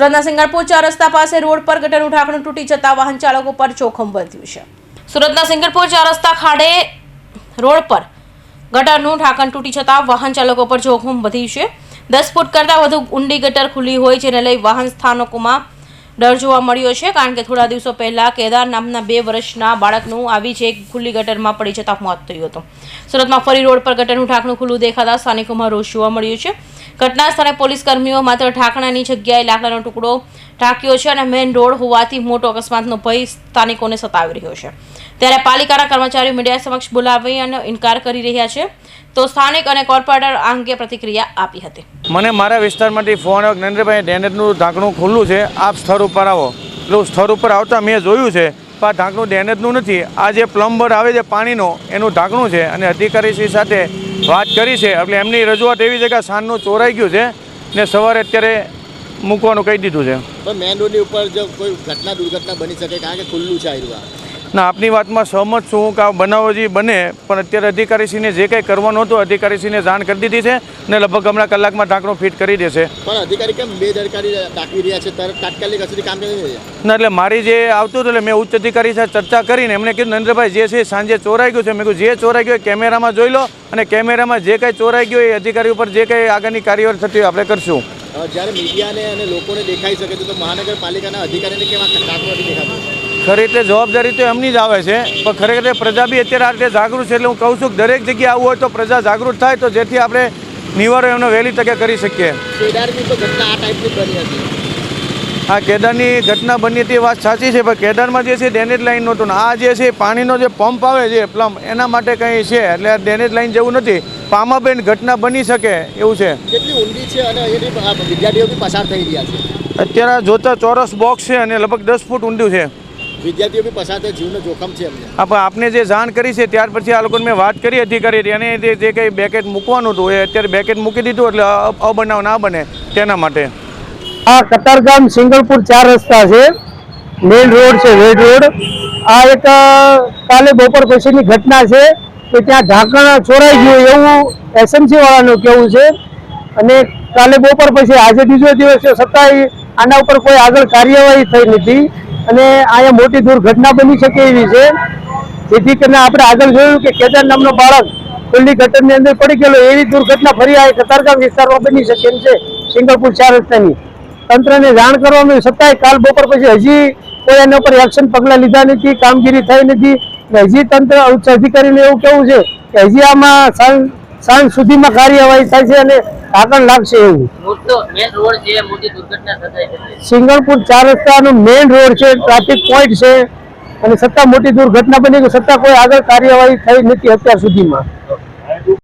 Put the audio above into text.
સુરતના સિંગણપુર ચાર રસ્તા પાસે રોડ પર ગટરનું ઢાંકણું તૂટી જતા વાહન ચાલકો પર જોખમ વધ્યું છે. સુરતના સિંગણપુર ચાર રસ્તા ખાડે રોડ પર ગટરનું ઢાંકણ તૂટી જતા વાહન ચાલકો પર જોખમ વધ્યું છે. દસ ફૂટ કરતાં વધુ ઊંડી ગટર ખુલ્લી હોય જેને લઈ વાહન સ્થાનકોમાં ડર જોવા મળ્યો છે, કારણ કે થોડા દિવસો પહેલાં કેદાર નામના બે વર્ષના બાળકનું આવી જ એક ખુલ્લી ગટરમાં પડી જતાં મોત થયું હતું. સુરતમાં ફરી રોડ પર ગટરનું ઢાંકણું ખુલ્લું દેખાતા સ્થાનિકોમાં રોષ જોવા મળ્યો છે. ઘટના સ્થળે પોલીસ કર્મીઓ માત્ર ઢાંકણાની જગ્યાએ લાકડાનો ટુકડો ઢાંક્યો છે અને મેઇન રોડ હોવાથી મોટો અકસ્માતનો ભય સ્થાનિકોને સતાવી રહ્યો છે. ત્યારે પાલિકાના કર્મચારીઓ મીડિયા સમક્ષ બોલાવી અને ઇનકાર કરી રહ્યા છે. તો સ્થાનિક અને કોર્પોરેટર આ અંગે પ્રતિક્રિયા આપી હતી. મને મારા વિસ્તારમાંથી ફોન આવ્યો નરેન્દ્રભાઈ, ડેનેજનું ઢાંકણું ખુલ્લું છે. આપ સ્થળ ઉપર આવો. એટલે સ્થળ ઉપર આવતા મેં જોયું છે પણ આ ઢાંકણું ડેનેજનું નથી. આ જે પ્લમ્બર આવે છે પાણીનો, એનું ઢાંકણું છે અને અધિકારીશ્રી સાથે વાત કરી છે. એટલે એમની રજૂઆત એવી છે કે સાંજનું ચોરાઈ ગયું છે ને સવારે અત્યારે મૂકવાનું કહી દીધું છે. મેન રોડની ઉપર જો કોઈ ઘટના દુર્ઘટના બની શકે, કારણ કે ખુલ્લું છે આ. ના આપની વાતમાં સહમત છું કે આ બનાવો જે બને પણ અત્યારે અધિકારીશ્રીને જે કંઈ કરવાનું હતું અધિકારીશ્રીને જાણ કરી દીધી છે ને લગભગ હમણાં કલાકમાં ઢાંકણું ફિટ કરી દેશે. પણ અધિકારી કેમ બેદરકારી ટાંકી રહ્યા છે? તરત તાત્કાલિક કામ ના એટલે મારી જે આવતું હતું એટલે મેં ઉચ્ચ અધિકારી સાથે ચર્ચા કરીને એમણે કીધું નરેન્દ્રભાઈ જે છે સાંજે ચોરાઈ ગયું છે. મેં કીધું જે ચોરાઈ ગયું એ કેમેરામાં જોઈ લો અને કેમેરામાં જે કંઈ ચોરાઈ ગયું એ અધિકારી ઉપર જે કંઈ આગળની કાર્યવાહી થતી આપણે કરશું. જ્યારે મીડિયાને અને લોકોને દેખાઈ શકે તો મહાનગરપાલિકાના અધિકારીને કેવા આ દેખાતું? ખરી એટલે જવાબદારી તો એમની જ આવે છે પણ ખરેખર પ્રજા બી અત્યારે આ રીતે જાગૃત છે એટલે હું કહું છું કે દરેક જગ્યાએ આવું હોય તો પ્રજા જાગૃત થાય તો જેથી આપણે નિવારો એમનો વહેલી તકે કરી શકીએ. આ કેદારની ઘટના બની હતી વાત સાચી છે પણ કેદારમાં જે છે ડેનેજ લાઈન નહોતું આ જે છે પાણીનો જે પંપ આવે છે પ્લમ્પ એના માટે કંઈ છે? એટલે આ ડેનેજ લાઈન જેવું નથી પામાબેન ઘટના બની શકે એવું છે. કેટલી ઊંડી છે અને વિદ્યાર્થીઓ પસાર થઈ રહ્યા છે. અત્યારે જોતા ચોરસ બોક્સ છે અને લગભગ દસ ફૂટ ઊંડું છે. વિદ્યાર્થીઓ બી પસાર થાય જીવનો જોખમ છે એમને. હા પણ આપને જે જાણ કરી છે ત્યાર પછી આ લોકોને મેં વાત કરી હતી કરી એને જે જે કંઈ બેકેટ મૂકવાનું હતું એ અત્યારે બેકેટ મૂકી દીધું એટલે અબનાવ ના બને તેના માટે. આ કતારગામ સિંગલપુર ચાર રસ્તા છે. મેઇન રોડ છે વેડ રોડ. આ એક કાલે બપોર પછીની ઘટના છે કે ત્યાં ઢાંકણ ચોરાઈ ગયું એવું એસએમસી વાળાનું કેવું છે. અને કાલે બપોર પછી આજે બીજો દિવસ છે છતાંય આના ઉપર કોઈ આગળ કાર્યવાહી થઈ નથી. અને અહીંયા મોટી દુર્ઘટના બની શકે એવી છે. જેથી કરીને આપણે આગળ જોયું કે કેદાર નામનો બાળક ખુલ્લી ગટરની અંદર પડી ગયેલો, એવી દુર્ઘટના ફરી આ કતારગામ વિસ્તારમાં બની શકે એમ છે, સિંગલપુર ચાર રસ્તાની. તંત્રને જાણ કરવામાં આવી છતાંય કાલ બપોર પછી હજી કોઈ એના ઉપર એક્શન પગલાં લીધા નથી, કામગીરી થઈ નથી. હજી તંત્ર ઉચ્ચ અધિકારીને એવું કેવું છે કે હજી આમાં સાંજ સુધીમાં કાર્યવાહી થાય છે અને આગળ લાગશે એવું. સિંગલપુર ચાર રસ્તાનો મેઇન રોડ છે ટ્રાફિક પોઈન્ટ છે અને સત્તા મોટી દુર્ઘટના બની છતાં કોઈ આગળ કાર્યવાહી થઈ નથી અત્યાર સુધીમાં.